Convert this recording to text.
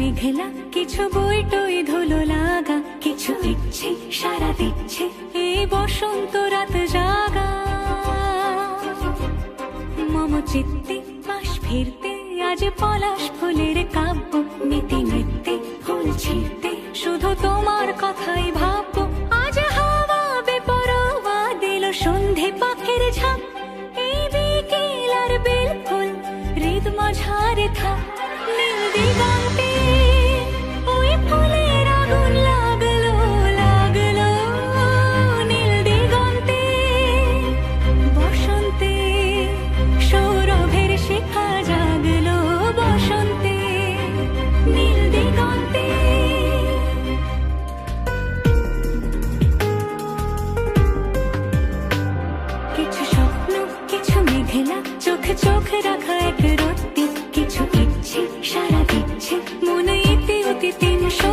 মেঘলা, কিছু বই টই ধুলো লাগা, কিছু ইচ্ছে সারা দিচ্ছে এই বসন্ত রাত জাগা। মম চিত্তে পাশ ফিরতে, আজ পলাশ ফুলের কাব্য নীতি নৃত্যে ফুল ছিঁড়তে, শুধু তোমার কথাই ভাববো। আজ হাওয়া বেপরোয়া দিল সন্ধে পাখের ঝাঁক এই বিকেল আর বিলকুল মাঝারে থাক ওঠে না চোখে চোখে রাখা এক রত্তি কিছু ইচ্ছে সারা দিচ্ছে মনে ইতি অতি তিনশো